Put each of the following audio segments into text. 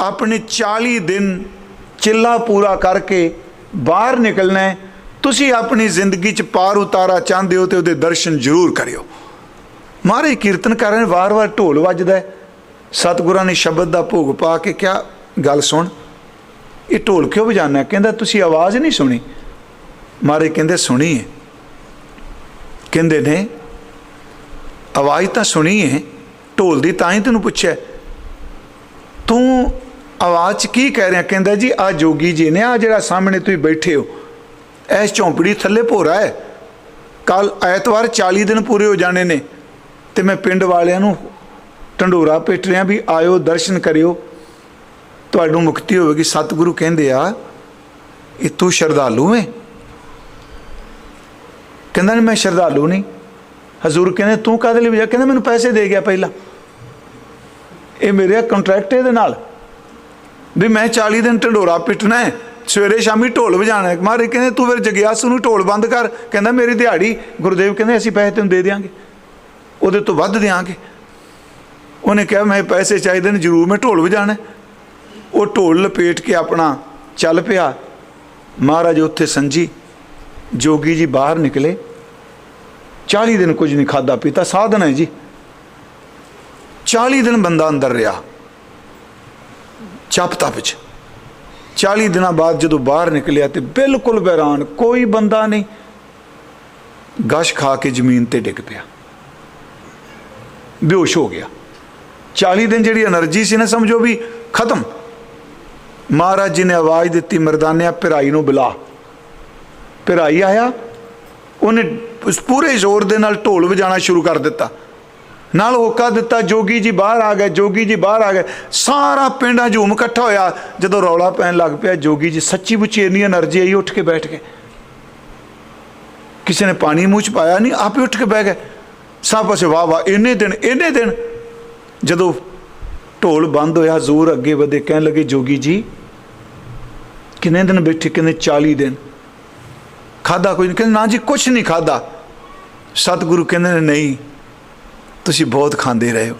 ਆਪਣੇ 40 ਦਿਨ ਚਿੱਲਾ ਪੂਰਾ ਕਰਕੇ ਬਾਹਰ ਨਿਕਲਣਾ ਹੈ। ਤੁਸੀਂ ਆਪਣੀ ਜ਼ਿੰਦਗੀ 'ਚ ਪਾਰ ਉਤਾਰਾ ਚਾਹੁੰਦੇ ਹੋ ਤੇ ਉਹਦੇ ਦਰਸ਼ਨ ਜ਼ਰੂਰ ਕਰਿਓ। ਮਹਾਰਾਜ ਕੀਰਤਨ ਕਰ ਰਹੇ ਵਾਰ-ਵਾਰ ਢੋਲ ਵੱਜਦਾ ਸਤਿਗੁਰਾਂ ਨੇ ਸ਼ਬਦ ਦਾ ਭੋਗ ਪਾ ਕੇ ਕਿਹਾ, ਗੱਲ ਸੁਣ, ਇਹ ਢੋਲ ਕਿਉਂ ਵਜਾਨਾ ਕਹਿੰਦਾ, ਤੁਸੀਂ ਆਵਾਜ਼ ਨਹੀਂ ਸੁਣੀ? ਮਹਾਰਾਜ ਕਹਿੰਦੇ, ਸੁਣੀ ਹੈ। ਕਹਿੰਦੇ ਨੇ, ਆਵਾਜ਼ ਤਾਂ ਸੁਣੀ ਹੈ। ਢੋਲ ਦੀ ਤਾਂ ਹੀ ਤੈਨੂੰ ਪੁੱਛਿਆ ਤੂੰ ਆਵਾਜ਼ 'ਚ ਕੀ ਕਹਿ ਰਿਹਾ? ਕਹਿੰਦਾ ਜੀ, ਆ ਜੋਗੀ ਜੀ ਨੇ, ਆ ਜਿਹੜਾ ਸਾਹਮਣੇ ਤੁਸੀਂ ਬੈਠੇ ਹੋ ਐਸ ਝੌਂਪੜੀ ਥੱਲੇ ਭੋਰਾ ਹੈ। ਕੱਲ ਐਤਵਾਰ 40 ਦਿਨ ਪੂਰੇ ਹੋ ਜਾਣੇ ਨੇ ਤੇ ਮੈਂ ਪਿੰਡ ਵਾਲਿਆਂ ਨੂੰ ਢੰਡੋਰਾ ਪਿੱਟ ਰਿਹਾ ਵੀ ਆਇਓ, ਦਰਸ਼ਨ ਕਰਿਓ। ਤੁਹਾਨੂੰ ਮੁਕਤੀ ਹੋਵੇਗੀ। ਸਤਿਗੁਰੂ ਕਹਿੰਦੇ ਆ, ਇਹ ਤੂੰ ਸ਼ਰਧਾਲੂ ਹੈ ਕਹਿੰਦਾ, ਨਹੀਂ, ਮੈਂ ਸ਼ਰਧਾਲੂ ਨਹੀਂ। ਹਜ਼ੂਰ ਕਹਿੰਦੇ, ਤੂੰ ਕਾਹਦੇ ਲਈ ਵਜਾ ਕਹਿੰਦਾ, ਮੈਨੂੰ ਪੈਸੇ ਦੇ ਗਿਆ ਪਹਿਲਾਂ। ਇਹ ਮੇਰੇ ਕੰਟਰੈਕਟ ਇਹਦੇ ਨਾਲ। ਵੀ ਮੈਂ 40 ਦਿਨ ਢੰਡੋਰਾ ਪਿੱਟਣਾ ਹੈ, ਸਵੇਰੇ ਸ਼ਾਮੀ ਢੋਲ ਵਜਾਣਾ ਹੈ। ਮਹਾਰਾਜ ਕਹਿੰਦੇ, ਤੂੰ ਫਿਰ ਜਗਿਆਸੂ ਨੂੰ ਢੋਲ ਬੰਦ ਕਰ। ਕਹਿੰਦਾ, ਮੇਰੀ ਦਿਹਾੜੀ। ਗੁਰਦੇਵ ਕਹਿੰਦੇ, ਅਸੀਂ ਪੈਸੇ ਤੈਨੂੰ ਦੇ ਦਿਆਂਗੇ। ਉਹਦੇ ਤੋਂ ਵੱਧ ਦਿਆਂਗੇ। ਉਹਨੇ ਕਿਹਾ, ਮੈਂ ਪੈਸੇ ਚਾਹੀਦੇ ਨੇ, ਜ਼ਰੂਰ ਮੈਂ ਢੋਲ ਵਜਾਣਾ ਉਹ ਢੋਲ ਲਪੇਟ ਕੇ ਆਪਣਾ ਚੱਲ ਪਿਆ। ਮਹਾਰਾਜ ਉੱਥੇ ਸੰਜੀ, ਜੋਗੀ ਜੀ ਬਾਹਰ ਨਿਕਲੇ। 40 ਦਿਨ ਕੁਝ ਨਹੀਂ ਖਾਦਾ ਪੀਤਾ, ਸਾਧਨ ਹੈ ਜੀ। 40 ਦਿਨ ਬੰਦਾ ਅੰਦਰ ਰਿਹਾ। ਚੱਪਤਾ ਵਿੱਚ 40 ਦਿਨਾਂ ਬਾਅਦ ਜਦੋਂ ਬਾਹਰ ਨਿਕਲਿਆ ਤੇ ਬਿਲਕੁਲ ਬਹਿਰਾਨ ਕੋਈ ਬੰਦਾ ਨਹੀਂ। ਗਸ਼ ਖਾ ਕੇ ਜ਼ਮੀਨ ਤੇ ਡਿੱਗ ਪਿਆ। ਬੇਹੋਸ਼ ਹੋ ਗਿਆ। 40 ਦਿਨ ਜਿਹੜੀ એનર્ਜੀ ਸੀ ਨਾ, ਸਮਝੋ ਵੀ ਖਤਮ। ਮਹਾਰਾਜ ਜੀ ਨੇ ਆਵਾਜ਼ ਦਿੱਤੀ, ਮਰਦਾਨਿਆ ਭਰਾਈ ਨੂੰ ਬੁਲਾ। ਭਰਾਈ ਆਇਆ। ਉਹਨੇ ਪੂਰੇ ਜ਼ੋਰ ਦੇ ਨਾਲ ਢੋਲ ਵਜਾਣਾ ਸ਼ੁਰੂ ਕਰ ਦਿੱਤਾ। ਨਾਲ ਹੋਕਾ ਦਿੱਤਾ, ਜੋਗੀ ਜੀ ਬਾਹਰ ਆ ਗਏ, ਜੋਗੀ ਜੀ ਬਾਹਰ ਆ ਗਏ। ਸਾਰਾ ਪਿੰਡ ਝੂਮ ਇਕੱਠਾ ਹੋਇਆ। ਜਦੋਂ ਰੌਲਾ ਪੈਣ ਲੱਗ ਪਿਆ, ਜੋਗੀ ਜੀ ਸੱਚੀ ਮੁੱਚੀ ਇੰਨੀ એનર્ਜੀ ਆਈ, ਉੱਠ ਕੇ ਬੈਠ ਗਏ ਕਿਸੇ ਨੇ ਪਾਣੀ ਮੂੰਹ ਚ ਪਾਇਆ ਨਹੀਂ ਆਪੇ ਉੱਠ ਕੇ ਬਹਿ ਗਏ। ਸਭ ਪਾਸੇ ਵਾਹ ਵਾਹ, ਇੰਨੇ ਦਿਨ ਇੰਨੇ ਦਿਨ ਜਦੋਂ ਢੋਲ ਬੰਦ ਹੋਇਆ ਜ਼ੋਰ ਅੱਗੇ ਵਧੇ, ਕਹਿਣ ਲੱਗੇ, ਜੋਗੀ ਜੀ, ਕਿੰਨੇ ਦਿਨ ਬੈਠੇ, ਕਿੰਨੇ 40 ਦਿਨ? ਖਾਦਾ ਕੋਈ ਨਹੀਂ ਕਹਿੰਦੇ, ਨਾ ਜੀ ਕੁਝ ਨਹੀਂ ਖਾਦਾ ਸਤਿਗੁਰੂ ਕਹਿੰਦੇ ਨੇ, ਨਹੀਂ। ਤੁਸੀਂ ਬਹੁਤ ਖਾਂਦੇ ਰਹੇ ਹੋ।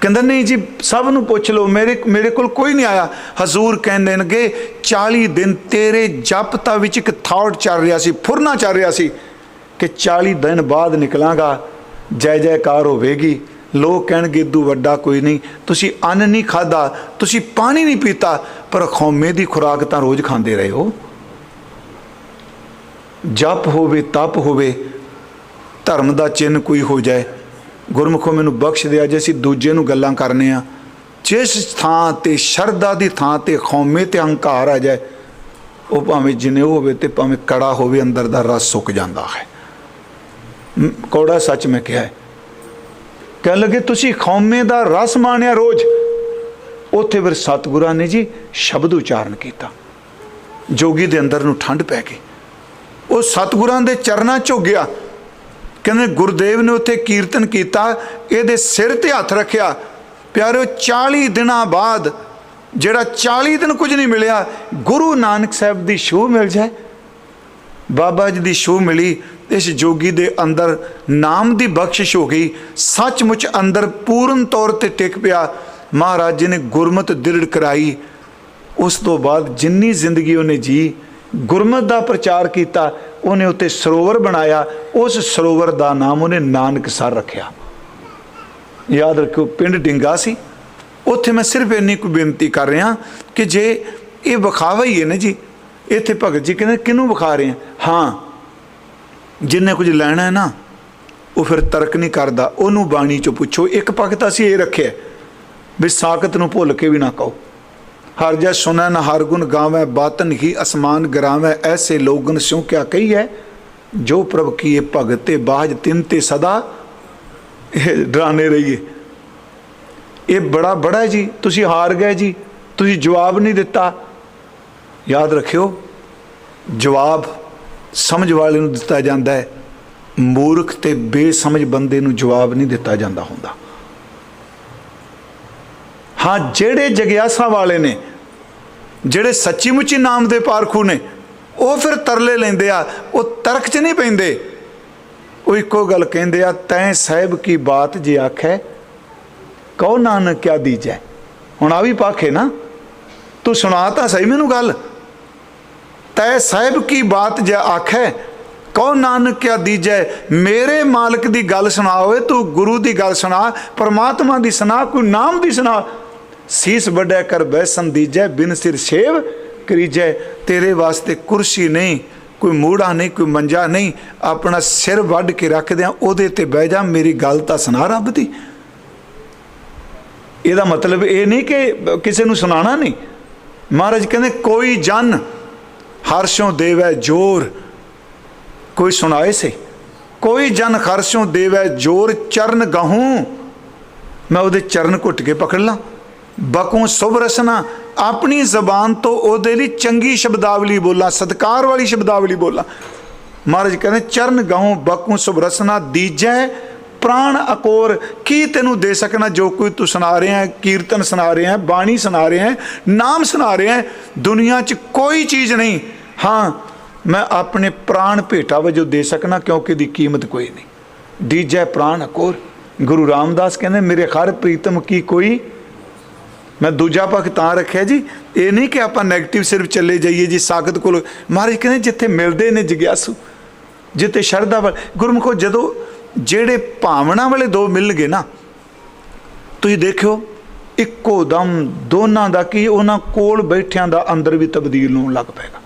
ਕਹਿੰਦਾ, ਨਹੀਂ ਜੀ, ਸਭ ਨੂੰ ਪੁੱਛ ਲਓ, ਮੇਰੇ ਮੇਰੇ ਕੋਲ ਕੋਈ ਨਹੀਂ ਆਇਆ। ਹਜ਼ੂਰ ਕਹਿੰਦੇ ਨੇਗੇ 40 ਦਿਨ ਤੇਰੇ ਜਪਤਾ ਵਿੱਚ ਇੱਕ ਥਾਟ ਚੱਲ ਰਿਹਾ ਸੀ, ਫੁਰਨਾ ਚੱਲ ਰਿਹਾ ਸੀ ਕਿ 40 ਦਿਨ ਬਾਅਦ ਨਿਕਲਾਂਗਾ, ਜੈ ਜੈਕਾਰ ਹੋਵੇਗੀ। ਲੋਕ ਕਹਿਣਗੇ, ਇਦੂ ਵੱਡਾ ਕੋਈ ਨਹੀਂ, ਤੁਸੀਂ ਅੰਨ ਨਹੀਂ ਖਾਦਾ ਤੁਸੀਂ ਪਾਣੀ ਨਹੀਂ ਪੀਤਾ, ਪਰ ਖੌਮੇ ਦੀ ਖੁਰਾਕ ਤਾਂ ਰੋਜ਼ ਖਾਂਦੇ ਰਹੇ ਹੋ। ਜਪ ਹੋਵੇ, ਤਪ ਹੋਵੇ, ਧਰਮ ਦਾ ਚਿੰਨ ਕੋਈ ਹੋ ਜਾਏ ਗੁਰਮੁਖੋ ਮੈਨੂੰ ਬਖਸ਼ ਦਿਆ ਜੇ ਅਸੀਂ ਦੂਜੇ ਨੂੰ ਗੱਲਾਂ ਕਰਨੇ ਆ। ਜਿਸ ਥਾਂ ਤੇ ਸ਼ਰਧਾ ਦੀ ਥਾਂ ਤੇ ਖੌਮੇ ਤੇ ਹੰਕਾਰ ਆ ਜਾਏ, ਉਹ ਭਾਵੇਂ ਜਿੰਨੇ ਹੋਵੇ ਤੇ ਭਾਵੇਂ ਕੜਾ ਹੋਵੇ, ਅੰਦਰ ਦਾ ਰਸ ਸੁੱਕ ਜਾਂਦਾ ਹੈ। ਕੌੜਾ ਸੱਚ ਮੈਂ ਕਿਹਾ ਹੈ। ਕਹਿਣ ਲੱਗੇ, ਤੁਸੀਂ ਖੌਮੇ ਦਾ ਰਸ ਮਾਣਿਆ ਰੋਜ਼? ਉੱਥੇ ਫਿਰ ਸਤਿਗੁਰਾਂ ਨੇ ਜੀ ਸ਼ਬਦ ਉਚਾਰਨ ਕੀਤਾ। ਜੋਗੀ ਦੇ ਅੰਦਰ ਨੂੰ ਠੰਡ ਪੈ ਗਈ। ਉਹ ਸਤਿਗੁਰਾਂ ਦੇ ਚਰਨਾਂ 'ਚ ਗਿਆ। ਕਹਿੰਦੇ ਗੁਰਦੇਵ ਨੇ ਉੱਥੇ ਕੀਰਤਨ ਕੀਤਾ, ਇਹਦੇ ਸਿਰ ਤੇ ਹੱਥ ਰੱਖਿਆ। ਪਿਆਰਿਓ 40 ਦਿਨਾਂ ਬਾਅਦ ਜਿਹੜਾ 40 ਦਿਨ ਕੁਝ ਨਹੀਂ ਮਿਲਿਆ, ਗੁਰੂ ਨਾਨਕ ਸਾਹਿਬ ਦੀ ਛੂਹ ਮਿਲ ਜਾਏ। ਬਾਬਾ ਜੀ ਦੀ ਛੂਹ ਮਿਲੀ, ਇਸ ਜੋਗੀ ਦੇ ਅੰਦਰ ਨਾਮ ਦੀ ਬਖਸ਼ਿਸ਼ ਹੋ ਗਈ। ਸੱਚਮੁੱਚ ਅੰਦਰ ਪੂਰਨ ਤੌਰ ਤੇ ਟਿਕ ਪਿਆ। ਮਹਾਰਾਜ ਜੀ ਨੇ ਗੁਰਮਤ ਦ੍ਰਿੜ ਕਰਾਈ। ਉਸ ਤੋਂ ਬਾਅਦ ਜਿੰਨੀ ਜ਼ਿੰਦਗੀ ਉਹਨੇ ਜੀ ਗੁਰਮਤ ਦਾ ਪ੍ਰਚਾਰ ਕੀਤਾ, ਉਹਨੇ ਉੱਤੇ ਸਰੋਵਰ ਬਣਾਇਆ, ਉਸ ਸਰੋਵਰ ਦਾ ਨਾਮ ਉਹਨੇ ਨਾਨਕਸਰ ਰੱਖਿਆ। ਯਾਦ ਰੱਖਿਓ, ਪਿੰਡ ਡਿੰਗਾ ਸੀ। ਉੱਥੇ ਮੈਂ ਸਿਰਫ ਇੰਨੀ ਕੁ ਬੇਨਤੀ ਕਰ ਰਿਹਾ ਕਿ ਜੇ ਇਹ ਵਿਖਾਵਾ ਹੀ ਹੈ ਨਾ ਜੀ, ਇੱਥੇ ਭਗਤ ਜੀ ਕਹਿੰਦੇ, ਕਿਹਨੂੰ ਵਿਖਾ ਰਹੇ ਆ? ਹਾਂ, ਜਿੰਨੇ ਕੁਝ ਲੈਣਾ ਹੈ ਨਾ, ਉਹ ਫਿਰ ਤਰਕ ਨਹੀਂ ਕਰਦਾ। ਉਹਨੂੰ ਬਾਣੀ ਚੋਂ ਪੁੱਛੋ, ਇੱਕ ਪੱਖ ਤਾਂ ਅਸੀਂ ਇਹ ਰੱਖਿਆ, ਵੀ ਸਾਖਤ ਨੂੰ ਭੁੱਲ ਕੇ ਵੀ ਨਾ ਕਹੋ। ਹਰ ਜੈ ਸੁਨਨ ਹਰ ਗੁਣ ਗਾਵੇ, ਬਾਤਨ ਹੀ ਅਸਮਾਨ ਗਰਾਵੇ, ਐਸੇ ਲੋਗਨ ਸਿਉ ਕਿਆ ਕਹੀ ਹੈ ਜੋ ਪ੍ਰਭ ਕੀਏ ਭਗਤੇ ਬਾਜ ਤਿੰਨ ਤੇ ਸਦਾ ਇਹ ਡਰਾਨੇ ਰਹੀਏ। ਇਹ ਬੜਾ ਬੜਾ ਜੀ, ਤੁਸੀਂ ਹਾਰ ਗਏ ਜੀ, ਤੁਸੀਂ ਜਵਾਬ ਨਹੀਂ ਦਿੱਤਾ। ਯਾਦ ਰੱਖਿਓ, ਜਵਾਬ ਸਮਝ ਵਾਲੇ ਨੂੰ ਦਿੱਤਾ ਜਾਂਦਾ ਹੈ, ਮੂਰਖ ਤੇ ਬੇਸਮਝ ਬੰਦੇ ਨੂੰ ਜਵਾਬ ਨਹੀਂ ਦਿੱਤਾ ਜਾਂਦਾ ਹੁੰਦਾ। ਹਾਂ, ਜਿਹੜੇ ਜਗਿਆਸਾ ਵਾਲੇ ਨੇ, ਜਿਹੜੇ ਸੱਚੀ ਮੁੱਚੀ ਨਾਮ ਦੇ ਪਾਰਖੂ ਨੇ, ਉਹ ਫਿਰ ਤਰਲੇ ਲੈਂਦੇ ਆ, ਉਹ ਤਰਕ 'ਚ ਨਹੀਂ ਪੈਂਦੇ। ਉਹ ਇੱਕੋ ਗੱਲ ਕਹਿੰਦੇ ਆ, ਤੈਂ ਸਾਹਿਬ ਕੀ ਬਾਤ ਜੇ ਆਖੈ, ਕਹੋ ਨਾਨਕ ਕਿਆ ਦੀਜੈ। ਹੁਣ ਆ ਵੀ ਪਾਖੇ ਨਾ, ਤੂੰ ਸੁਣਾ ਤਾਂ ਸਹੀ ਮੈਨੂੰ ਗੱਲ। ਤੈ ਸਾਹਿਬ ਕੀ ਬਾਤ ਜੇ ਆਖੈ, ਕਹੋ ਨਾਨਕ ਕਿਆ ਦੀਜੈ। ਮੇਰੇ ਮਾਲਕ ਦੀ ਗੱਲ ਸੁਣਾ ਓਏ, ਤੂੰ ਗੁਰੂ ਦੀ ਗੱਲ ਸੁਣਾ, ਪਰਮਾਤਮਾ ਦੀ ਸੁਣਾ, ਕੋਈ ਨਾਮ ਦੀ ਸੁਣਾ। ਸੀਸ ਵੱਡਿਆ ਕਰ ਬੈਸਨ ਦੀਜੈ ਬਿਨ ਸਿਰ ਸੇਵ ਕਰੀਜੈ। ਤੇਰੇ ਵਾਸਤੇ ਕੁਰਸੀ ਨਹੀਂ, ਕੋਈ ਮੂੜਾ ਨਹੀਂ, ਕੋਈ ਮੰਜਾ ਨਹੀਂ, ਆਪਣਾ ਸਿਰ ਵੱਢ ਕੇ ਰੱਖਦਿਆਂ ਉਹਦੇ ਤੇ ਬਹਿ ਜਾ, ਮੇਰੀ ਗੱਲ ਤਾਂ ਸੁਣਾ ਰੱਬ ਦੀ। ਇਹਦਾ ਮਤਲਬ ਇਹ ਨਹੀਂ ਕਿ ਕਿਸੇ ਨੂੰ ਸੁਣਾਣਾ ਨਹੀਂ। ਮਹਾਰਾਜ ਕਹਿੰਦੇ, ਕੋਈ ਜਨ ਹਰਸ਼ੋਂ ਦੇਵੈ ਜੋਰ, ਕੋਈ ਸੁਣਾਏ ਸੇ? ਕੋਈ ਜਨ ਹਰਸ਼ੋਂ ਦੇਵੈ ਜੋਰ, ਚਰਨ ਗਹੂੰ, ਮੈਂ ਉਹਦੇ ਚਰਨ ਘੁੱਟ ਕੇ ਪਕੜ ਲਾਂ। ਬਕੂ ਸੁਭ ਰਸਨਾ ਆਪਣੀ ਜ਼ਬਾਨ ਤੋਂ ਉਹਦੇ ਲਈ ਚੰਗੀ ਸ਼ਬਦਾਵਲੀ ਬੋਲਾਂ, ਸਤਕਾਰ ਵਾਲੀ ਸ਼ਬਦਾਵਲੀ ਬੋਲਾਂ। ਮਹਾਰਾਜ ਕਹਿੰਦੇ, ਚਰਨ ਗਹੂੰ ਬਕੂ ਸੁਭ ਰਸਨਾ ਦੀਜੈ, ਪ੍ਰਾਣ ਅਕੋਰ, ਕੀ ਤੈਨੂੰ ਦੇ ਸਕਣਾ ਜੋ ਕੋਈ ਤੂੰ ਸੁਣਾ ਰਿਹਾ ਹੈ, ਕੀਰਤਨ ਸੁਣਾ ਰਿਹਾ ਹੈ, ਬਾਣੀ ਸੁਣਾ ਰਿਹਾ ਹੈ, ਨਾਮ ਸੁਣਾ ਰਿਹਾ ਹੈ, ਦੁਨੀਆ 'ਚ ਕੋਈ ਚੀਜ਼ ਨਹੀਂ। ਹਾਂ, ਮੈਂ ਆਪਣੇ ਪ੍ਰਾਣ ਭੇਟਾ ਵਜੋਂ ਦੇ ਸਕਣਾ ਕਿਉਂਕਿ ਦੀ ਕੀਮਤ ਕੋਈ ਨਹੀਂ। ਦੀਜੈ, ਪ੍ਰਾਣ ਅਕੋਰ। ਗੁਰੂ ਰਾਮਦਾਸ ਕਹਿੰਦੇ, ਮੇਰੇ ਹਰ ਪ੍ਰੀਤਮ ਕੀ ਕੋਈ ਮੈਂ ਦੂਜਾ ਪੱਖ ਤਾਂ ਰੱਖਿਆ ਜੀ, ਇਹ ਨਹੀਂ ਕਿ ਆਪਾਂ 네ਗੇਟਿਵ ਸਿਰਫ ਚੱਲੇ ਜਾਈਏ ਜੀ, ਸਾਖਤ ਕੋਲ। ਮਹਾਰਾਜ ਕਹਿੰਦੇ ਜਿੱਥੇ ਮਿਲਦੇ ਨੇ ਜਿਗਿਆਸੂ, ਜਿੱਥੇ ਸ਼ਰਧਾ ਵਾਲ, ਗੁਰਮੁਖੋ ਜਦੋਂ ਜਿਹੜੇ ਭਾਵਨਾ ਵਾਲੇ ਦੋ ਮਿਲ ਗਏ ਨਾ, ਤੁਸੀਂ ਦੇਖਿਓ, ਇੱਕੋ ਦਮ ਦੋਨਾਂ ਦਾ ਕੀ, ਉਹਨਾਂ ਕੋਲ ਬੈਠਿਆਂ ਦਾ ਅੰਦਰ ਵੀ ਤਬਦੀਲ ਹੋਣ ਲੱਗ ਪਏਗਾ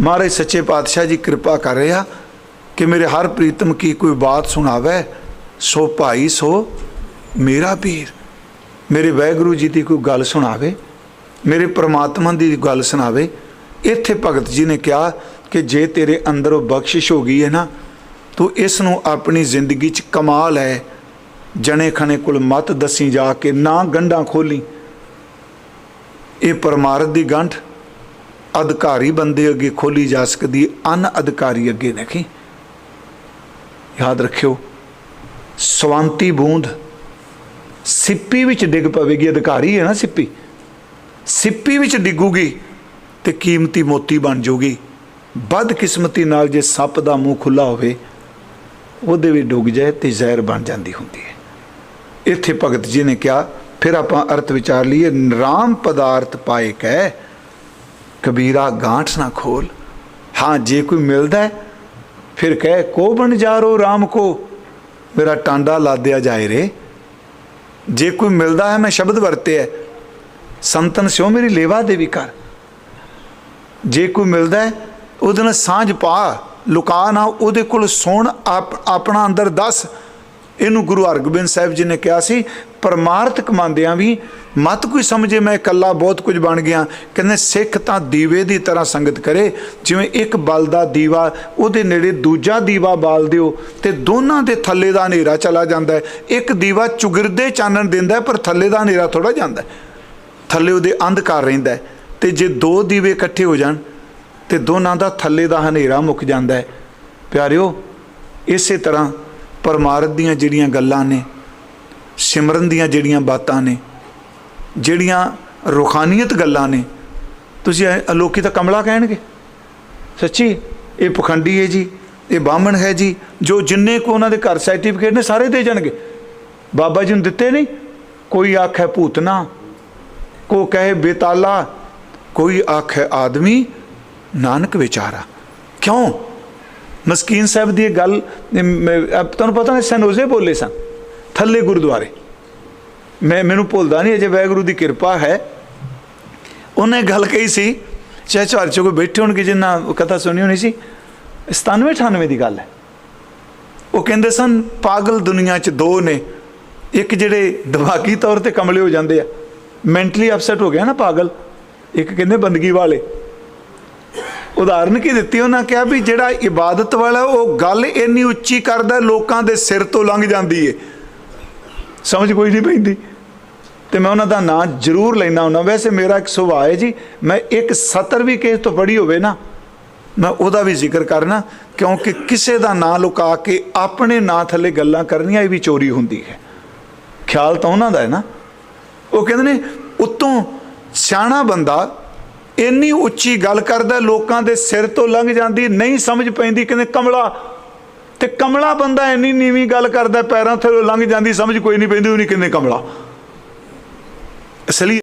ਮਹਾਰਾਜ ਸੱਚੇ ਪਾਤਸ਼ਾਹ ਜੀ ਕਿਰਪਾ ਕਰ ਰਿਹਾ ਕਿ ਮੇਰੇ ਹਰ ਪ੍ਰੀਤਮ ਕੀ ਕੋਈ ਬਾਤ ਸੁਣਾਵੇ, ਸੋ ਭਾਈ ਸੋ ਮੇਰਾ ਪੀਰ। ਮੇਰੇ ਵਾਹਿਗੁਰੂ ਜੀ ਦੀ ਕੋਈ ਗੱਲ ਸੁਣਾਵੇ, ਮੇਰੇ ਪ੍ਰਮਾਤਮਾ ਦੀ ਗੱਲ ਸੁਣਾਵੇ, ਇੱਥੇ ਭਗਤ ਜੀ ਨੇ ਕਿਹਾ ਕਿ ਜੇ ਤੇਰੇ ਅੰਦਰੋਂ ਬਖਸ਼ਿਸ਼ ਹੋ ਗਈ ਹੈ ਨਾ, ਤੂੰ ਇਸ ਨੂੰ ਆਪਣੀ ਜ਼ਿੰਦਗੀ 'ਚ ਕਮਾਲ ਹੈ ਜਣੇ ਖਣੇ ਕੋਲ ਮਤ ਦੱਸੀ ਜਾ ਕੇ ਨਾ ਗੰਢਾਂ ਖੋਲੀ। ਇਹ ਪਰਮਾਰਥ ਦੀ ਗੰਢ ਅਧਿਕਾਰੀ ਬੰਦੇ ਅੱਗੇ ਖੋਲੀ ਜਾ ਸਕਦੀ ਅਨ ਅਧਿਕਾਰੀ ਅੱਗੇ ਨਹੀਂ। ਯਾਦ ਰੱਖਿਓ, ਸਵਾਂਤੀ ਬੂੰਦ ਸਿੱਪੀ ਵਿੱਚ ਡਿੱਗ ਪਵੇਗੀ, ਅਧਿਕਾਰੀ ਹੈ ਨਾ ਸਿੱਪੀ। ਸਿੱਪੀ ਵਿੱਚ ਡਿੱਗੂਗੀ ਤੇ ਕੀਮਤੀ ਮੋਤੀ ਬਣ ਜਾਊਗੀ। ਬਦਕਿਸਮਤੀ ਨਾਲ ਜੇ ਸੱਪ ਦਾ ਮੂੰਹ ਖੁੱਲਾ ਹੋਵੇ, ਉਹਦੇ ਵੀ ਡੁੱਬ ਜਾਏ ਤੇ ਜ਼ਹਿਰ ਬਣ ਜਾਂਦੀ ਹੁੰਦੀ ਹੈ। ਇੱਥੇ ਭਗਤ ਜੀ ਨੇ ਕਿਹਾ, ਫਿਰ ਆਪਾਂ ਅਰਥ ਵਿਚਾਰ ਲਈਏ, ਰਾਮ ਪਦਾਰਥ ਪਾਏ ਕਹਿ ਕਬੀਰਾ ਗਾਂਠ ਨਾ ਖੋਲ। ਹਾਂ, ਜੇ ਕੋਈ ਮਿਲਦਾ ਫਿਰ ਕਹਿ, ਕੋ ਬਣ ਜਾ ਰੋ ਰਾਮ ਕੋ? ਮੇਰਾ ਟਾਂਡਾ ਲਾਦਿਆ ਜਾਏ ਰੇ। ਜੇ ਕੋਈ ਮਿਲਦਾ ਹੈ, ਮੈਂ ਸ਼ਬਦ ਵਰਤਿਆ ਸੰਤਨ ਸਿਓ ਮੇਰੀ ਲੇਵਾ ਦੇਵੀ ਕਰ ਜੇ ਕੋਈ ਮਿਲਦਾ ਹੈ, ਉਹਦੇ ਨਾਲ ਸਾਂਝ ਪਾ, ਲੁਕਾ ਨਾ, ਉਹਦੇ ਕੋਲ ਸੁਣ, ਆਪ- ਆਪਣਾ ਅੰਦਰ ਦੱਸ। ਇਹਨੂੰ ਗੁਰੂ ਹਰਗੋਬਿੰਦ ਸਾਹਿਬ ਜੀ ਨੇ ਕਿਹਾ ਸੀ, ਪਰਮਾਰਥ ਕਮਾਉਂਦਿਆਂ ਵੀ ਮਤ ਕੋਈ ਸਮਝੇ ਮੈਂ ਇਕੱਲਾ, ਬਹੁਤ ਕੁਝ ਬਣ ਗਿਆ। ਕਹਿੰਦੇ ਸਿੱਖ ਤਾਂ ਦੀਵੇ ਦੀ ਤਰ੍ਹਾਂ ਸੰਗਤ ਕਰੇ, ਜਿਵੇਂ ਇੱਕ ਬਲਦਾ ਦੀਵਾ, ਉਹਦੇ ਨੇੜੇ ਦੂਜਾ ਦੀਵਾ ਬਾਲ ਦਿਓ, ਤੇ ਦੋਨਾਂ ਦੇ ਥੱਲੇ ਦਾ ਹਨੇਰਾ ਚਲਾ ਜਾਂਦਾ ਹੈ। ਇੱਕ ਦੀਵਾ ਚੁਗਰਦੇ ਚਾਨਣ ਦਿੰਦਾ ਪਰ ਥੱਲੇ ਦਾ ਹਨੇਰਾ ਥੋੜਾ ਜਾਂਦਾ ਥੱਲੇ ਉਹਦੇ ਅੰਧਕਾਰ ਰਹਿੰਦਾ ਹੈ। ਤੇ ਜੇ ਦੋ ਦੀਵੇ ਇਕੱਠੇ ਹੋ ਜਾਣ, ਤੇ ਦੋਨਾਂ ਦਾ ਥੱਲੇ ਦਾ ਹਨੇਰਾ ਮੁੱਕ ਜਾਂਦਾ ਹੈ। ਪਿਆਰਿਓ, ਇਸੇ ਤਰ੍ਹਾਂ ਪਰਮਾਰਥ ਦੀਆਂ ਜਿਹੜੀਆਂ ਗੱਲਾਂ ਨੇ, ਸਿਮਰਨ ਦੀਆਂ ਜਿਹੜੀਆਂ ਬਾਤਾਂ ਨੇ ਜਿਹੜੀਆਂ ਰੁਖਾਨੀਅਤ ਗੱਲਾਂ ਨੇ, ਤੁਸੀਂ ਇਹ ਲੋਕੀ ਤਾਂ ਕਮਲਾ ਕਹਿਣਗੇ। ਸੱਚੀ, ਇਹ ਪਖੰਡੀ ਹੈ ਜੀ, ਇਹ ਬਾਹਮਣ ਹੈ ਜੀ, ਜੋ ਜਿੰਨੇ ਕੋ ਉਹਨਾਂ ਦੇ ਘਰ ਸਰਟੀਫਿਕੇਟ ਨੇ, ਸਾਰੇ ਦੇ ਜਾਣਗੇ। ਬਾਬਾ ਜੀ ਨੂੰ ਦਿੱਤੇ ਨਹੀਂ, ਕੋਈ ਆਖੇ ਭੂਤਨਾ ਕੋ ਕਹੇ ਬੇਤਾਲਾ, ਕੋਈ ਆਖੇ ਆਦਮੀ, ਨਾਨਕ ਵਿਚਾਰਾ। ਕਿਉਂ? ਮਸਕੀਨ ਸਾਹਿਬ ਦੀ ਇਹ ਗੱਲ ਤੁਹਾਨੂੰ ਪਤਾ ਨਹੀਂ ਸਨੋਜ਼ੇ ਬੋਲੇ ਸਨ, ਥੱਲੇ ਗੁਰਦੁਆਰੇ। ਮੈਂ ਮੈਨੂੰ ਭੁੱਲਦਾ ਨਹੀਂ, ਅਜੇ ਵਾਹਿਗੁਰੂ ਦੀ ਕਿਰਪਾ ਹੈ। ਉਹਨੇ ਗੱਲ ਕਹੀ ਸੀ, ਚਾਹੇ ਚਾਰ ਚੋ ਕੋਈ ਬੈਠੇ ਹੋਣਗੇ, ਜਿੰਨਾ ਕਥਾ ਸੁਣੀ ਹੋਣੀ ਸੀ 97 98 ਦੀ ਗੱਲ ਹੈ। ਉਹ ਕਹਿੰਦੇ ਸਨ, ਪਾਗਲ ਦੁਨੀਆ 'ਚ ਦੋ ਨੇ, ਇੱਕ ਜਿਹੜੇ ਦਿਮਾਗੀ ਤੌਰ ਤੇ ਕਮਲੇ ਹੋ ਜਾਂਦੇ ਆ, ਮੈਂਟਲੀ ਅਪਸੈਟ ਹੋ ਗਿਆ ਨਾ ਪਾਗਲ, ਇੱਕ ਕਹਿੰਦੇ ਬੰਦਗੀ ਵਾਲੇ। ਉਦਾਹਰਨ ਕੀ ਦਿੱਤੀ ਉਹਨਾਂ, ਕਿਹਾ ਵੀ ਜਿਹੜਾ ਇਬਾਦਤ ਵਾਲਾ, ਉਹ ਗੱਲ ਇੰਨੀ ਉੱਚੀ ਕਰਦਾ, ਲੋਕਾਂ ਦੇ ਸਿਰ ਤੋਂ ਲੰਘ ਜਾਂਦੀ ਏ। ਸਮਝ ਕੋਈ ਨਹੀਂ ਪੈਂਦੀ। ਤੇ ਮੈਂ ਉਹਨਾਂ ਦਾ ਨਾਂ ਜ਼ਰੂਰ ਲੈਣਾ ਹੁੰਦਾ। ਵੈਸੇ ਮੇਰਾ ਇੱਕ ਸੁਭਾਅ ਹੈ ਜੀ, ਮੈਂ ਇੱਕ ਸਤਰ ਵੀ ਕਿਸੇ ਤੋਂ ਪੜੀ ਹੋਵੇ ਨਾ, ਮੈਂ ਉਹਦਾ ਵੀ ਜ਼ਿਕਰ ਕਰਨਾ, ਕਿਉਂਕਿ ਕਿਸੇ ਦਾ ਨਾਂ ਲੁਕਾ ਕੇ ਆਪਣੇ ਨਾਂ ਥੱਲੇ ਗੱਲਾਂ ਕਰਨੀਆਂ, ਇਹ ਵੀ ਚੋਰੀ ਹੁੰਦੀ ਹੈ। ਖਿਆਲ ਤਾਂ ਉਹਨਾਂ ਦਾ ਹੈ ਨਾ। ਉਹ ਕਹਿੰਦੇ ਨੇ, ਉਤੋਂ ਸਿਆਣਾ ਬੰਦਾ ਇੰਨੀ ਉੱਚੀ ਗੱਲ ਕਰਦਾ, ਲੋਕਾਂ ਦੇ ਸਿਰ ਤੋਂ ਲੰਘ ਜਾਂਦੀ, ਨਹੀਂ ਸਮਝ ਪੈਂਦੀ, ਕਹਿੰਦੇ, ਕਮਲਾ। ਤੇ ਕਮਲਾ ਬੰਦਾ ਇੰਨੀ ਨੀਵੀਂ ਗੱਲ ਕਰਦਾ, ਪੈਰਾਂ ਥੱਲੇ ਲੰਘ ਜਾਂਦੀ, ਸਮਝ ਕੋਈ ਨਹੀਂ ਪੈਂਦੀ ਉਹ ਨਹੀਂ ਕਹਿੰਦੇ ਕਮਲਾ। ਇਸ ਲਈ